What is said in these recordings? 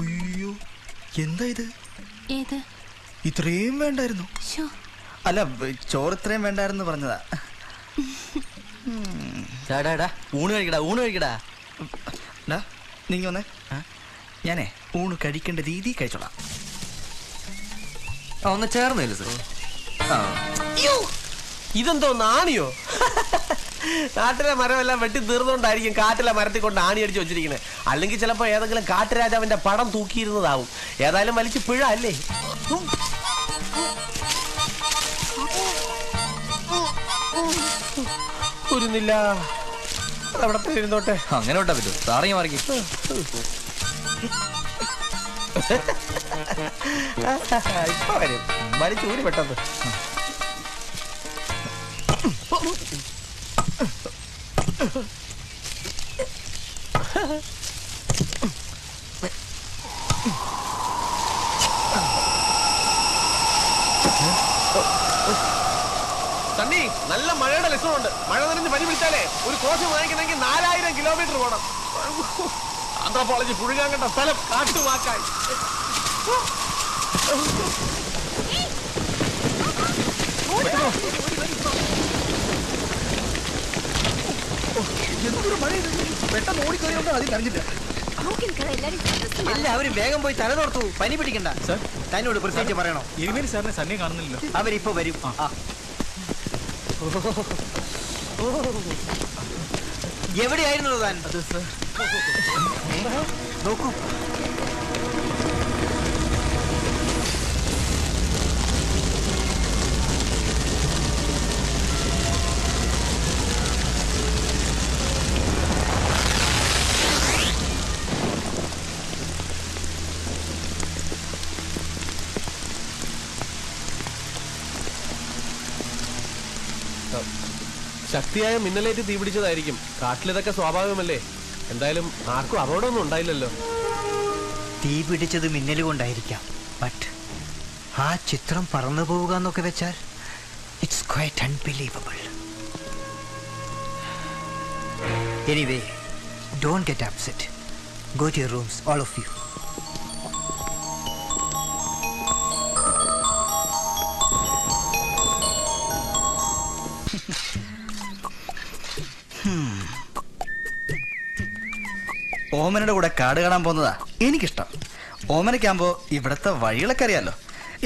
അയ്യോ എന്താ ഇത്? ഏത്? ഇത്രയും വേണ്ടായിരുന്നു. അല്ല ചോറ് ഇത്രയും വേണ്ടായിരുന്നു പറഞ്ഞതാ. ഡാടാ ഊണ് കഴിക്കടാ ഊണ് കഴിക്കടാ. ഡാ നീങ്ങി വന്നേ. ഞാനേ ഊണ് കഴിക്കേണ്ട രീതി കഴിച്ചോളാം. ആ ഒന്ന് ചേർന്നില്ല സാർ ഇതെന്തോ നാണിയോ? നാട്ടിലെ മരമെല്ലാം വെട്ടി തീർന്നുകൊണ്ടായിരിക്കും കാട്ടിലെ മരത്തിൽ കൊണ്ട് ആണി അടിച്ച് വെച്ചിരിക്കുന്നത് അല്ലെങ്കിൽ ചിലപ്പോൾ ഏതെങ്കിലും കാട്ടുരാജാവിന്റെ പടം തൂക്കിയിരുന്നതാവും. ഏതായാലും വലിച്ച് പിഴ അല്ലേ. ഉരുന്നില്ല തന്നെ ഇരുന്നോട്ടെ. അങ്ങനെ വിട്ടാ പറ്റൂ സാറിങ്ങി മാറി ഇപ്പൊ വരും. വലിച്ച് ഊരി പെട്ടെന്ന്. സണ്ണി നല്ല മഴയുടെ ലക്ഷണമുണ്ട്. മഴ നനഞ്ഞ് പനി പിടിച്ചാലേ ഒരു കോശം വാങ്ങിക്കണമെങ്കിൽ നാലായിരം കിലോമീറ്റർ പോകണം ആന്ധ്രാപോളജി പുഴുകാൻ കണ്ട സ്ഥലം കാട്ടുവാക്കായി എന്തൊരു മഴ ഇത്? പെട്ടെന്ന് ഓടിക്കറിയുണ്ടോ അതിൽ അറിഞ്ഞില്ല എല്ലാവരും വേഗം പോയി തല തോർത്തു പനി പിടിക്കണ്ട. സർ. തന്നോട് പ്രത്യേകിച്ച് പറയണോ? ഇരുമേൽ സാറിനെ സന്നി കാണുന്നില്ല അവരിപ്പോ വരും. ആ. എവിടെയായിരുന്നു താൻ? നോക്കൂ. ശക്തിയായ മിന്നലേറ്റ് തീപിടിച്ചതായിരിക്കും കാട്ടിലിതൊക്കെ സ്വാഭാവികമല്ലേ? എന്തായാലും ആർക്കും അപകടമൊന്നും ഉണ്ടായില്ലല്ലോ. തീ പിടിച്ചത് മിന്നൽ കൊണ്ടായിരിക്കാം. ബട്ട് ആ ചിത്രം പറന്നു പോവുക എന്നൊക്കെ വെച്ചാൽ it's quite unbelievable anyway don't get upset go to rooms all of you ഓമനയുടെ കൂടെ കാട് കാണാൻ പോകുന്നതാ എനിക്കിഷ്ടം. ഓമനയ്ക്കാകുമ്പോ ഇവിടത്തെ വഴികളൊക്കെ അറിയാലോ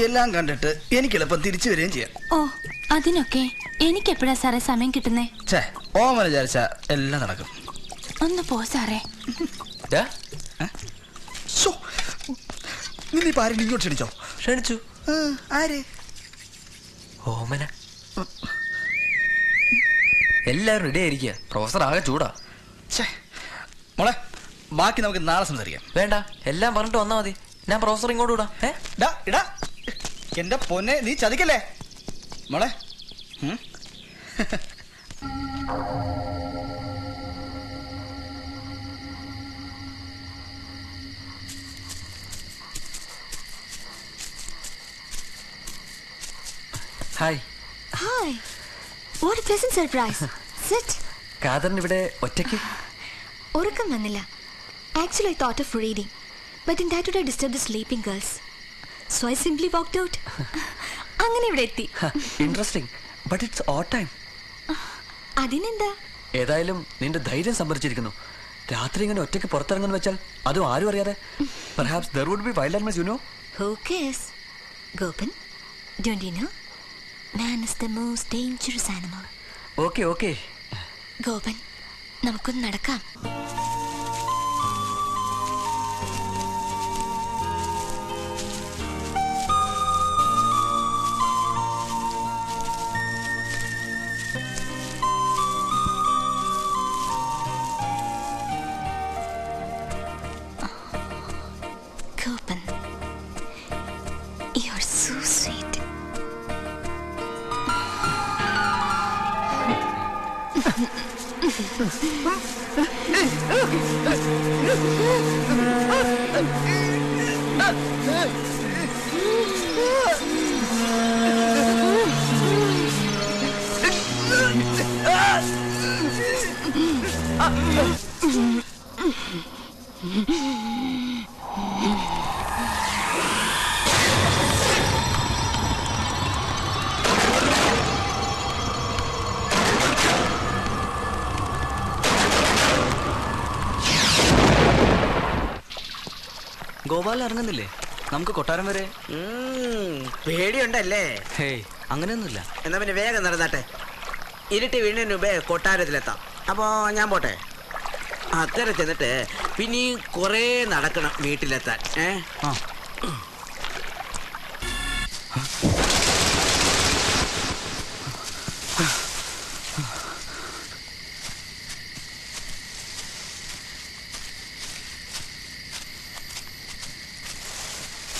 എല്ലാം കണ്ടിട്ട് എനിക്ക് എളുപ്പം തിരിച്ചു വരികയും ചെയ്യാം. ഓ അതിനൊക്കെ എനിക്ക് എപ്പോഴാ സാറേ സമയം കിട്ടുന്നേ? ഛേ ഓമന വിചാരിച്ച എല്ലാം നടക്കും. ഒന്ന് പോ സാറേ. നിന്നിപ്പോ ഇങ്ങോട്ട് ക്ഷണിച്ചോ? ക്ഷണിച്ചു. ആര്? ഓമന. എല്ലാവരും റെഡി ആയിരിക്കുക പ്രൊഫസർ ആകെ ചൂടാ. മോളെ ബാക്കി നമുക്ക് നാളെ സംസാരിക്കാം. വേണ്ട എല്ലാം പറഞ്ഞിട്ട് വന്നാ മതി. ഞാൻ പ്രൊഫസർ ഇങ്ങോട്ട് വിടാം. ഏ? ഡാ ഇടാ. എന്റെ പൊന്നെ നീ ചതിക്കല്ലേ? മോളെ. ഉം? Hi Hi. What a pleasant surprise. Sit. കാതറിന് ഇവിടെ ഒറ്റയ്ക്ക്? ഉറക്കം വന്നില്ല. Actually I thought of reading, but in that would I disturb the sleeping girls. So I simply walked out. അങ്ങനെ ഇവിടെ എത്തി interesting but it's oh time അതിനെന്താ ഏതായാലും നിന്റെ ധൈര്യം സംഭരിച്ചിരിക്കുന്നു രാത്രി ഇങ്ങനെ ഒറ്റയ്ക്ക് പുറത്തിറങ്ങുന്ന വെച്ചാൽ അതും ആരും അറിയാതെ perhaps there would be wild animals you know who cares Gopan don't you know man is the most dangerous animal okay okay Gopan നമുക്കൊന്ന് നടക്കാം സ്വീറ്റ് Ah! ഗോപാൽ ഇറങ്ങുന്നില്ലേ? നമുക്ക് കൊട്ടാരം വരെ. പേടിയുണ്ടല്ലേ? ഹേയ് അങ്ങനെയൊന്നുമില്ല. എന്നാ പിന്നെ വേഗം നടന്നാട്ടെ. ഇരുട്ടി വീണിന് മുമ്പേ കൊട്ടാരത്തിലെത്താം. അപ്പോ ഞാൻ പോട്ടെ. അത്ര ചെന്നിട്ട് പിന്നെയും കുറേ നടക്കണം വീട്ടിലെത്താൻ. ഏ? ആ.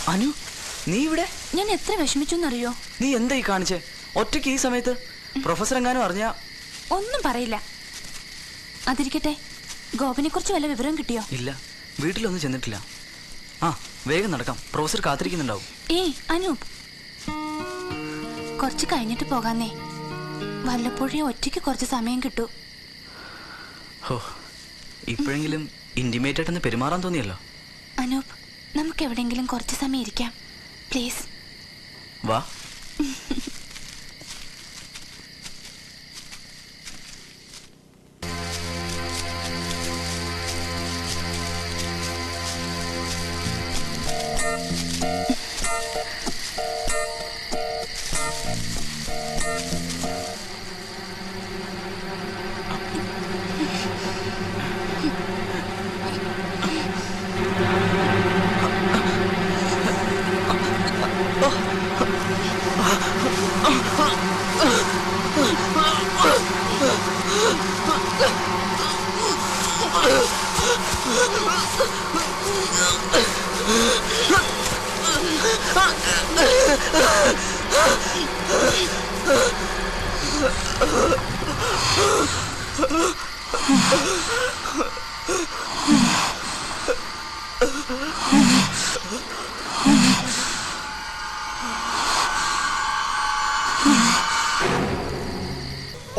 അനു നീ ഇവിടെ? ഞാൻ എത്ര വിഷമിച്ചു എന്നറിയോ? നീ എന്താ ഈ കാണിച്ചേ? ഒറ്റയ്ക്ക് ഈ സമയത്ത് പ്രൊഫസർ എങ്ങാനും അറിഞ്ഞ? ഒന്നും പറയില്ല. അതിരിക്കട്ടെ ഗോപിനെ കുറിച്ച് വല്ല വിവരം കിട്ടിയോ? ഇല്ല വീട്ടിലൊന്നും ചെന്നിട്ടില്ല. ആ വേഗം നടക്കാം. പ്രൊഫസർ കാത്തിരിക്കുന്നുണ്ടാവും. ഏയ് അനു. കുറച്ച് കഴിഞ്ഞിട്ട് പോകാന്നേ. വല്ലപ്പോഴേ ഒറ്റയ്ക്ക് കുറച്ച് സമയം കിട്ടൂ. ഹോ ഇപ്പോഴെങ്കിലും ഇന്റിമേറ്റ് ആയിട്ടൊന്ന് പെരുമാറാൻ തോന്നിയല്ലോ. അനൂപ് നമുക്ക് എവിടെയെങ്കിലും കുറച്ച് സമയം ഇരിക്കാം. പ്ലീസ് വാ.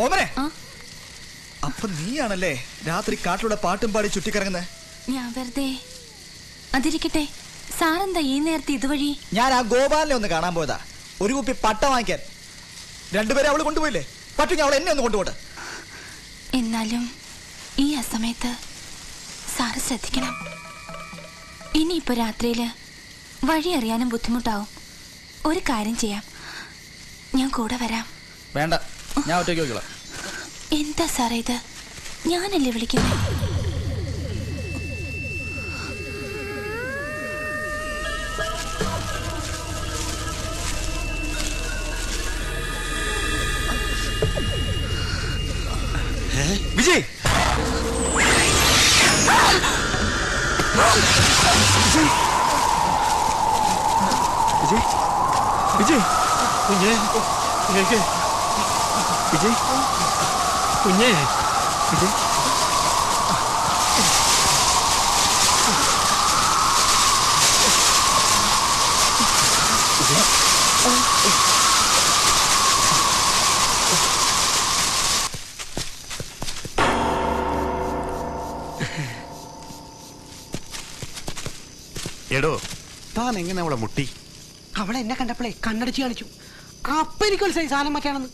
ഓമനെ? അപ്പൊ നീയാണല്ലേ രാത്രി കാട്ടിലൂടെ പാട്ടും പാടി ചുറ്റിക്കറങ്ങുന്നത് ഞാൻ വെറുതെ. അതിരിക്കട്ടെ. സാറെന്താ ഈ നേരത്തെ ഇതുവഴി? ഞാൻ ആ ഗോപാലിനെ ഒന്ന് കാണാൻ പോയതാ. ഒരു കുപ്പി പട്ട വാങ്ങിക്കാൻ. രണ്ടുപേരെ അവൾ കൊണ്ടുപോയില്ലേ? പറ്റും അവൾ എന്നെ ഒന്ന് കൊണ്ടുപോട്ടെ. എന്നാലും ഈ അസമയത്ത് സാറ് ശ്രദ്ധിക്കണം. ഇനിയിപ്പോ രാത്രിയിൽ വഴി അറിയാനും ബുദ്ധിമുട്ടാവും. ഒരു കാര്യം ചെയ്യാം. ഞാൻ കൂടെ വരാം. വേണ്ട. ഞാൻ ഒറ്റയ്ക്ക് എന്താ സാറേ ഇത്? ഞാനല്ലേ വിളിക്കുന്നത് 되지! 이지, 이지, 이지, 그지? 이지, 그지? 이지. എടോ താൻ എങ്ങനെ അവളെ മുട്ടി? അവളെ എന്നെ കണ്ടപ്പോഴേ കണ്ണടിച്ച് കാണിച്ചു. അപ്പൊ എനിക്ക് മനസ്സിലായി സാധനം മറ്റാണെന്ന്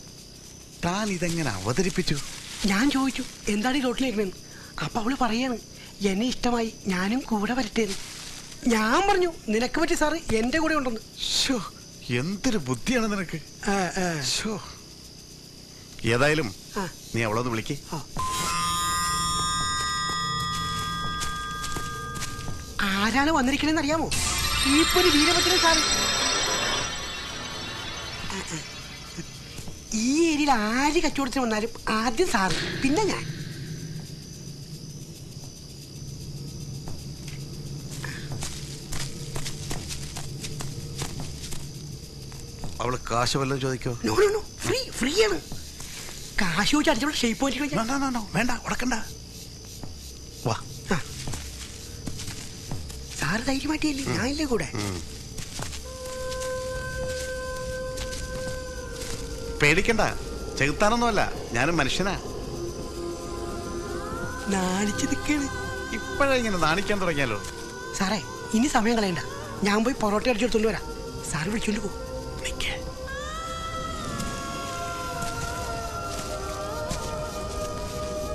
താൻ ഇതെങ്ങനെ അവതരിപ്പിച്ചു? ഞാൻ ചോദിച്ചു എന്താണ് ഈ റോട്ടിലിരിക്കണെന്ന് അപ്പൊ അവൾ പറയാണ് എന്നെ ഇഷ്ടമായി ഞാനും കൂടെ വരട്ടേന്ന്. ഞാൻ പറഞ്ഞു നിനക്ക് പറ്റി സാറ് എന്റെ കൂടെ ഉണ്ടെന്ന്. എന്തൊരു ബുദ്ധിയാണ് നിനക്ക്. ഏതായാലും. നീ അവളൊന്ന് വിളിക്ക്. ആരാണ് വന്നിരിക്കണെന്ന് അറിയാമോ ഇപ്പൊ ഒരു വീരഭദ്രൻ ആ. ഈ ഏരിയയിൽ ആര് കച്ചവടത്തിന് വന്നാലും ആദ്യം സാറ് പിന്നെ ഞാൻ. അവൾ കാശ് വല്ലതും ചോദിക്കോ? No no no free free ആണ്. കാശ് ചോദിച്ചു അടിച്ചോളൂ ഷേപ്പ് വേണ്ട ഉടക്കണ്ട. സാറ് ധൈര്യമായിട്ടില്ലേ? ഞാനില്ലേ കൂടെ? പേടിക്കണ്ട. ചെകുത്താനൊന്നുമല്ല. ഞാനും മനുഷ്യനാ. നാണിച്ചു നിൽക്കണ് ഇപ്പോഴാ ഇങ്ങനെ നാണിക്കാൻ തുടങ്ങിയാലോ? സാറേ ഇനി സമയം കളയണ്ട. ഞാൻ പോയി പൊറോട്ട അടിച്ചെടുത്തോണ്ട് വരാം. സാറ് വിളിച്ചോണ്ട് പോകും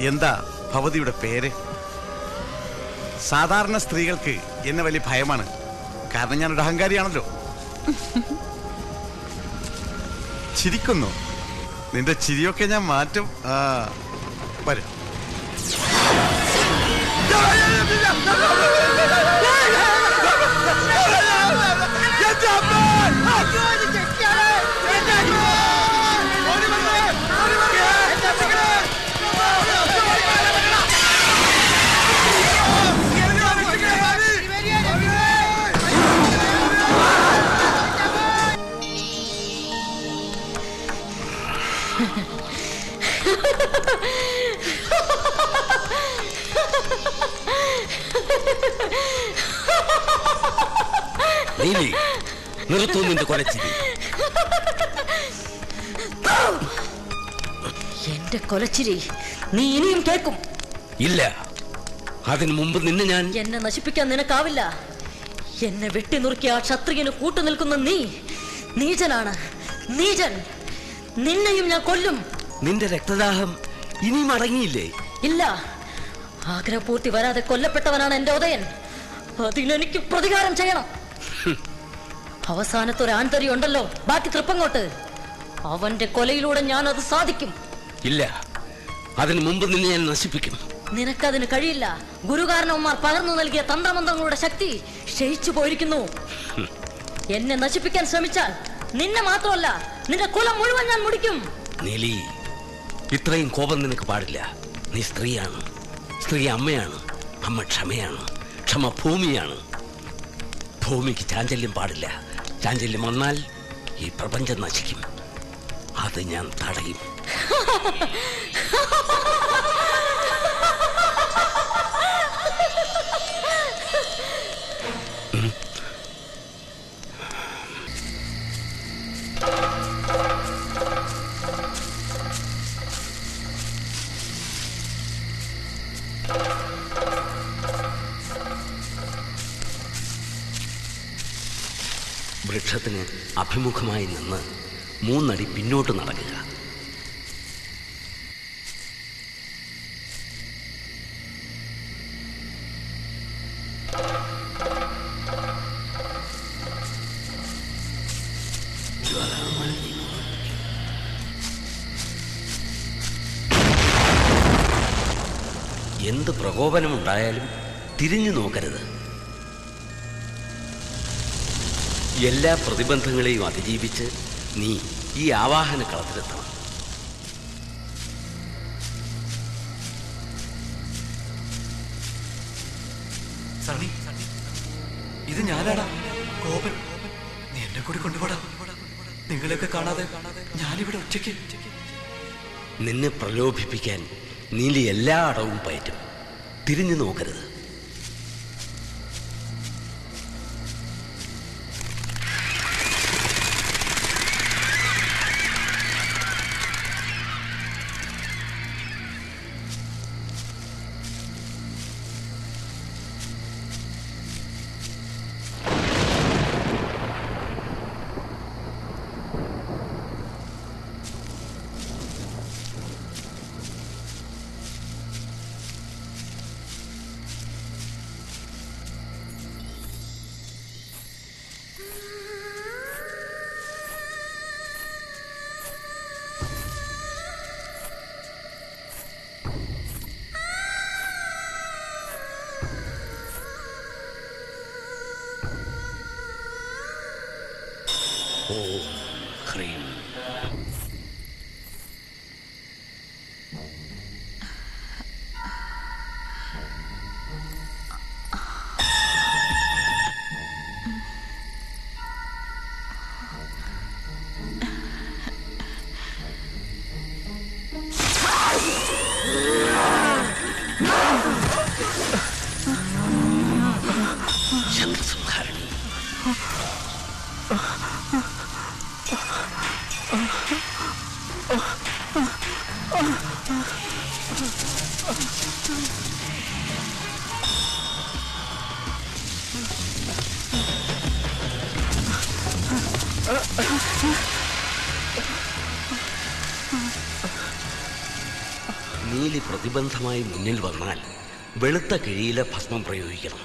എന്താ ഭവതിയുടെ പേര്? സാധാരണ സ്ത്രീകൾക്ക് എന്നെ വലിയ ഭയമാണ്. കാരണം ഞാനൊരു അഹങ്കാരിയാണല്ലോ. ചിരിക്കുന്നു. നിന്റെ ചിരിയൊക്കെ ഞാൻ മാറ്റും. ആ വരും. നിർത്തു നിന്റെ കൊലച്ചിരി. എന്റെ കൊലച്ചിരി നീ ഇനിയും കേൾക്കും. ഇല്ല. അതിനു മുമ്പ് നിന്നെ ഞാൻ എന്നെ നശിപ്പിക്കാൻ നിനക്കാവില്ല. എന്നെ വെട്ടിനുറുക്കിയ ആ ക്ഷത്രിയന് കൂട്ടുനിൽക്കുന്ന നീ നീചനാണ്. നീചൻ. നിന്നെയും ഞാൻ കൊല്ലും. നിന്റെ രക്തദാഹം ഇനിയും അടങ്ങിയില്ലേ ഇല്ല. ആഗ്രഹപൂർത്തി വരാതെ കൊല്ലപ്പെട്ടവനാണ് എന്റെ ഉദയൻ. അതിനെനിക്ക് പ്രതികാരം ചെയ്യണം. അവസാനത്തെ ഒരു ആന്തരി ഉണ്ടല്ലോ ബാക്കി തൃപ്പങ്ങോട്ട്. അവന്റെ കൊലയിലൂടെ ഞാൻ അത് സാധിക്കും. ഇല്ല. അതിന് മുമ്പ് നിന്നെ ഞാൻ നശിപ്പിക്കും. നിനക്കതിന് കഴിയില്ല. ഗുരുകാരണവന്മാർ പകർന്നു നൽകിയ തന്ത്രമന്ത്രങ്ങളുടെ ശക്തി ക്ഷയിച്ചു പോയിരിക്കുന്നു. എന്നെ നശിപ്പിക്കാൻ ശ്രമിച്ചാൽ നിന്നെ മാത്രമല്ല നിന്റെ കുലം മുഴുവൻ ഞാൻ മുടിക്കും. നീലി ഇത്രയും കോപം നിനക്ക് പാടില്ല. നീ സ്ത്രീയാണ്. സ്ത്രീ അമ്മയാണ്. അമ്മ ക്ഷമയാണ്. ക്ഷമ ഭൂമിയാണ്. ഭൂമിക്ക് ചാഞ്ചല്യം പാടില്ല. ചാഞ്ചല്യം വന്നാൽ ഈ പ്രപഞ്ചം നശിക്കും. അത് ഞാൻ തടയും. വൃക്ഷത്തിന് അഭിമുഖമായി നിന്ന് മൂന്നടി പിന്നോട്ട് നടക്കുക. എന്ത് പ്രകോപനമുണ്ടായാലും തിരിഞ്ഞു നോക്കരുത്. എല്ലാ പ്രതിബന്ധങ്ങളെയും അതിജീവിച്ച് നീ ഈ ആവാഹന കളത്തിലെത്തണം. സണ്ണി ഇത് ഞാനാടാ. കോപൻ നീ എന്നെ കൂടി കൊണ്ടുപോടാ. നിങ്ങളെയൊക്കെ കാണാതെ ഞാനിവിടെ ഒറ്റയ്ക്ക് നിന്നെ പ്രലോഭിപ്പിക്കാൻ നീലി എല്ലാ അടവും പയറ്റും. തിരിഞ്ഞു നോക്കരുത്. നീലി പ്രതിബന്ധമായി മുന്നിൽ വന്നാൽ വെളുത്ത കിഴിയിലെ ഭസ്മം പ്രയോഗിക്കണം.